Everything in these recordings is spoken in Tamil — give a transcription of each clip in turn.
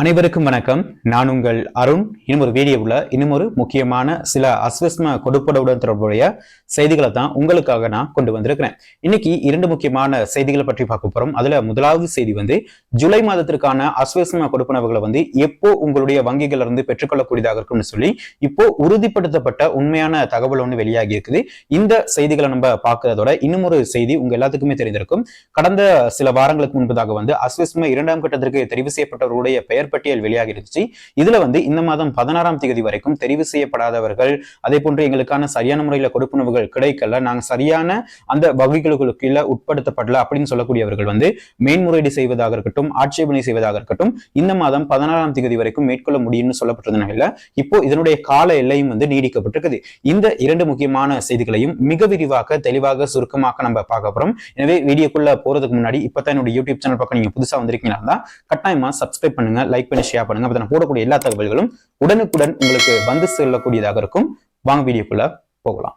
அனைவருக்கும் வணக்கம். நான் உங்கள் அருண். இன்னும் ஒரு வீடியோவில் இன்னும் ஒரு முக்கியமான சில அஸ்வஸ்ம கொடுப்படவுடன் தொடர்புடைய செய்திகளை தான் உங்களுக்காக நான் கொண்டு வந்திருக்கிறேன். இன்னைக்கு இரண்டு முக்கியமான செய்திகளை பற்றி பார்க்க போறோம். அதுல முதலாவது செய்தி வந்து ஜூலை மாதத்திற்கான அஸ்வஸ்ம கொடுப்பனவுகளை வந்து எப்போ உங்களுடைய வங்கிகள் இருந்து பெற்றுக்கொள்ளக்கூடியதாக இருக்கும்னு சொல்லி இப்போ உறுதிப்படுத்தப்பட்ட உண்மையான தகவல் ஒன்று வெளியாகி இருக்குது. இந்த செய்திகளை நம்ம பார்க்கறதோட இன்னும் ஒரு செய்தி உங்க எல்லாத்துக்குமே தெரிந்திருக்கும். கடந்த சில வாரங்களுக்கு முன்பதாக வந்து அஸ்வஸ்ம இரண்டாம் கட்டத்திற்கு தெரிவு செய்யப்பட்டவர்களுடைய பெயர் பட்டியல் வெளியாகி இருந்துச்சு இதுல வந்து இந்த மாதம் பதினாறாம் தேதி வரைக்கும் தெரிவு செய்யப்படாதவர்கள் அதே போன்று எங்களுக்கான சரியான முறையில கொடுப்புணவுகள் கிடைக்கல நாங்க சரியான அந்த வகைகளுக்கு கீழே உட்படுத்தப்படல அப்படின்னு சொல்லக்கூடியவர்கள் வந்து மேன்முறையீடு செய்வதாக இருக்கட்டும் ஆட்சேபனை செய்வதாக இருக்கட்டும் இந்த மாதம் பதினாறாம் தேதி வரைக்கும் மேற்கொள்ள முடியும்னு சொல்லப்பட்டதுனால இப்போ இதனுடைய கால எல்லையும் வந்து நீடிக்கப்பட்டிருக்குது. இந்த இரண்டு முக்கியமான செய்திகளையும் மிக விரிவாக தெளிவாக சுருக்கமாக நம்ம பார்க்க போறோம். எனவே வீடியோக்குள்ள போறதுக்கு முன்னாடி இப்பதான் என்னுடைய யூடியூப் சேனல் பக்கம் நீங்க புதுசா வந்திருக்கீங்களா கட்டாயமா சப்ஸ்கிரைப் பண்ணுங்க லைக் பண்ணி ஷேர் பண்ணுங்க. அப்போ நான் போடக்கூடிய எல்லா தகவல்களும் உடனுக்குடன் உங்களுக்கு வந்து செல்லக்கூடியதாக இருக்கும். வாங்க வீடியோக்குள்ள போகலாம்.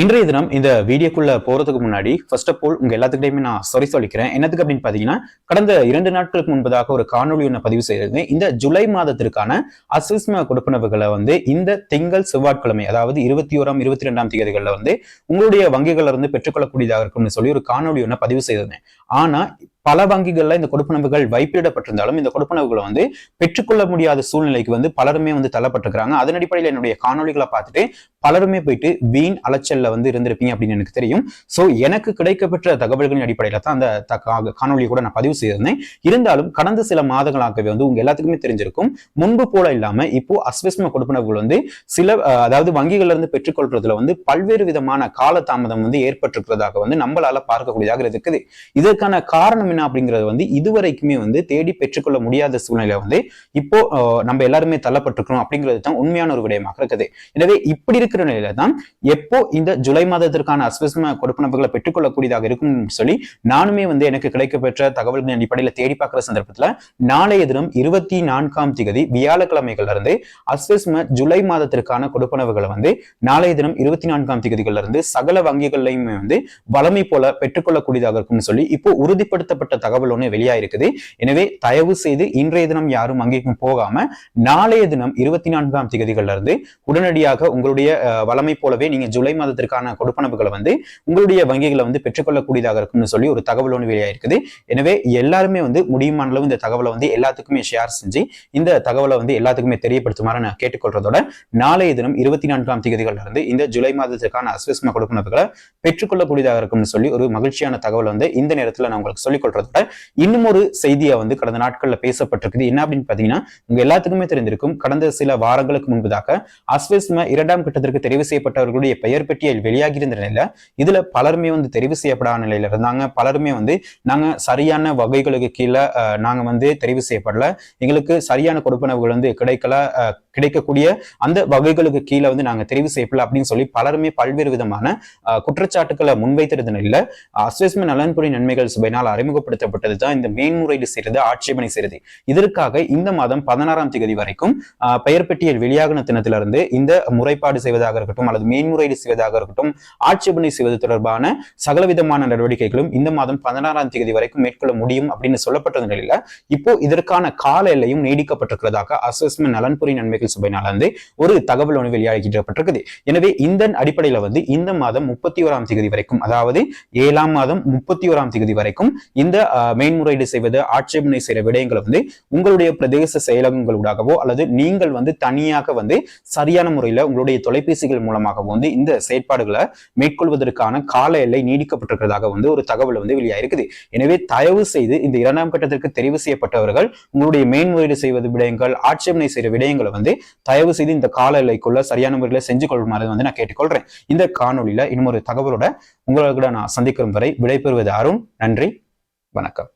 இன்றைய தினம் இந்த வீடியோக்குள்ள போறதுக்கு முன்னாடி ஃபர்ஸ்ட் ஆஃப் ஆல் உங்க எல்லாத்துக்கிட்டையுமே நான் சாரி சொல்லிக்கிறேன். என்னத்துக்கு அப்படின்னு பாத்தீங்கன்னா கடந்த இரண்டு நாட்களுக்கு முன்பதாக ஒரு காணொலி ஒன்று பதிவு செய்திருந்தேன். இந்த ஜூலை மாதத்திற்கான அசுஸ்ம கொடுப்பனவுகளை வந்து இந்த திங்கள் செவ்வாய்க்கிழமை அதாவது இருபத்தி ஓராம் இருபத்தி ரெண்டாம் தேதிகளில் வந்து உங்களுடைய வங்கிகளில் இருந்து பெற்றுக்கொள்ளக்கூடியதாக இருக்கும்னு சொல்லி ஒரு காணொலி ஒன்று பதிவு செய்திருந்தேன். ஆனா பல வங்கிகள்ல இந்த கொடுப்பனவுகள் வைப்பிடப்பட்டிருந்தாலும் இந்த கொடுப்பனவுகளை வந்து பெற்றுக்கொள்ள முடியாத சூழ்நிலைக்கு வந்து பலருமே வந்து தள்ளப்பட்டிருக்கிறாங்க. அதன் அடிப்படையில் என்னுடைய காணொலிகளை பார்த்துட்டு பலருமே போயிட்டு வீண் அலைச்சல்ல வந்து இருந்திருப்பீங்க அப்படின்னு எனக்கு தெரியும். ஸோ எனக்கு கிடைக்கப்பெற்ற தகவல்களின் அடிப்படையில தான் அந்த காணொலியை கூட நான் பதிவு செய்திருந்தேன். இருந்தாலும் கடந்த சில மாதங்களாகவே வந்து உங்க எல்லாத்துக்குமே தெரிஞ்சிருக்கும். முன்பு போல இல்லாம இப்போ அஸ்வஸ்ம கொடுப்பனவுகள் வந்து சில அதாவது வங்கிகள்ல இருந்து பெற்றுக்கொள்றதுல வந்து பல்வேறு விதமான கால தாமதம் வந்து ஏற்பட்டிருக்கிறதாக வந்து நம்மளால பார்க்கக்கூடியதாக இருக்குது. இதற்கான காரணம் என்ன அப்படிங்கிறது வந்து இதுவரைக்குமே வந்து தேடி பெற்றுக்கொள்ள முடியாத சூழ்நிலை வந்து இப்போ நம்ம எல்லாருமே தள்ளப்பட்டிருக்கணும் அப்படிங்கிறது தான் உண்மையான ஒரு விடயமாக இருக்குது. எனவே இப்படி இருக்கிற நிலையில தான் எப்போ இந்த ஜூலை மாதத்திற்கான அஸ்வஸ்ம கொடுப்பனவுகளை பெற்றுக்கொள்ளக்கூடியதாக இருக்கும் சொல்லி நானுமே வந்து எனக்கு கிடைக்கப்பெற்ற தகவல்களின் அடிப்படையில் தேடி பார்க்குற சந்தர்ப்பத்தில் நாளைய தினம் இருபத்தி நான்காம் திகதி வியாழக்கிழமைகள்ல இருந்து அஸ்வஸ்ம ஜூலை மாதத்திற்கான கொடுப்பனவுகளை வந்து நாளைய தினம் இருபத்தி நான்காம் திகதிகள்ல இருந்து சகல வங்கிகள்லையுமே வந்து வளமை போல பெற்றுக்கொள்ளக்கூடியதாக இருக்கும்னு சொல்லி இப்போ உறுதிப்படுத்தப்பட்ட சம்பந்தப்பட்ட தகவல் ஒன்று வெளியாயிருக்குது. எனவே தயவு செய்து இன்றைய தினம் யாரும் அங்கேயும் போகாம நாளைய தினம் இருபத்தி நான்காம் திகதிகள்ல இருந்து உடனடியாக உங்களுடைய வளமை போலவே நீங்க ஜூலை மாதத்திற்கான கொடுப்பனவுகளை வந்து உங்களுடைய வங்கிகளை வந்து பெற்றுக்கொள்ளக்கூடியதாக இருக்கும்னு சொல்லி ஒரு தகவல் ஒன்று வெளியாயிருக்குது. எனவே எல்லாருமே வந்து முடியுமான அளவு இந்த தகவலை வந்து எல்லாத்துக்குமே ஷேர் செஞ்சு இந்த தகவலை வந்து எல்லாத்துக்குமே தெரியப்படுத்துமாறு நான் கேட்டுக்கொள்றதோட நாளைய தினம் இருபத்தி நான்காம் திகதிகள்ல இருந்து இந்த ஜூலை மாதத்திற்கான அஸ்வஸ்ம கொடுப்பனவுகளை பெற்றுக்கொள்ளக்கூடியதாக இருக்கும்னு சொல்லி ஒரு மகிழ்ச்சியான தகவல் வந்து இந்த நேரத்தில் நான் உங்களுக்கு சொல்லிக் சொல்றத இன்னும் ஒரு செய்தியா வந்து கடந்த நாட்கள்ல பேசப்பட்டிருக்குது. என்ன அப்படின்னு பாத்தீங்கன்னா உங்க எல்லாத்துக்குமே தெரிந்திருக்கும் கடந்த சில வாரங்களுக்கு முன்பதாக அஸ்வஸ்ம இரண்டாம் கட்டத்திற்கு தெரிவு செய்யப்பட்டவர்களுடைய பெயர் பட்டியல் வெளியாகி இருந்த நிலையில இதுல பலருமே வந்து தெரிவு செய்யப்படாத நிலையில இருந்தாங்க. பலருமே வந்து நாங்க சரியான வகைகளுக்கு கீழே நாங்க வந்து தெரிவு செய்யப்படல. எங்களுக்கு சரியான கொடுப்பனவுகள் வந்து கிடைக்கல கிடைக்கக்கூடிய அந்த வகைகளுக்கு கீழே வந்து நாங்க தெரிவு செய்யப்படல அப்படின்னு சொல்லி பலருமே பல்வேறு விதமான குற்றச்சாட்டுக்களை முன்வைத்திருந்த நிலையில அஸ்வஸ்ம நலன்புரி நன்மைகள் சுபைனால் அறிமுக அறிமுகப்படுத்தப்பட்டது தான் இந்த மேன்முறையீடு செய்யறது ஆட்சேபனை செய்யறது இதற்காக இந்த மாதம் பதினாறாம் தேதி வரைக்கும் பெயர் பட்டியல் வெளியாகின தினத்திலிருந்து இந்த முறைப்பாடு செய்வதாக இருக்கட்டும் அல்லது மேன்முறையீடு செய்வதாக இருக்கட்டும் ஆட்சேபனை செய்வது தொடர்பான சகலவிதமான நடவடிக்கைகளும் இந்த மாதம் பதினாறாம் தேதி வரைக்கும் மேற்கொள்ள முடியும் அப்படின்னு சொல்லப்பட்ட நிலையில இப்போ இதற்கான கால எல்லையும் நீடிக்கப்பட்டிருக்கிறதாக அசஸ்மெண்ட் நலன்புரி நன்மைகள் சபையினால் வந்து ஒரு தகவல் ஒன்று வெளியாகிக்கப்பட்டிருக்குது எனவே இந்த அடிப்படையில வந்து இந்த மாதம் முப்பத்தி ஓராம் தேதி வரைக்கும் அதாவது ஏழாம் மாதம் முப்பத்தி ஓராம் தேதி வரைக்கும் இந்த மேன்முறையீடு செய்வது ஆட்சேபனை செய்கிற விடயங்களை வந்து உங்களுடைய பிரதேச செயலகங்களூடாகவோ அல்லது நீங்கள் வந்து தனியாக வந்து சரியான முறையில் உங்களுடைய தொலைபேசிகள் மூலமாகவோ வந்து இந்த செயற்பாடுகளை மேற்கொள்வதற்கான கால எல்லை நீடிக்கப்பட்டிருக்கிறதாக வந்து ஒரு தகவல் வந்து வெளியாயிருக்குது. எனவே தயவு செய்து இந்த இரண்டாம் கட்டத்திற்கு தெரிவு செய்யப்பட்டவர்கள் உங்களுடைய மேன்முறையீடு செய்வது விடயங்கள் ஆட்சேபனை செய்கிற விடயங்களை வந்து தயவு செய்து இந்த கால எல்லைக்குள்ள சரியான முறையில் செஞ்சு கொள்ளுமாறு வந்து நான் கேட்டுக்கொள்றேன் இந்த காணொலியில இன்னொரு தகவலோட உங்களோட நான் சந்திக்கும் வரை விடைபெறுவது அருண். நன்றி. வணக்கம்.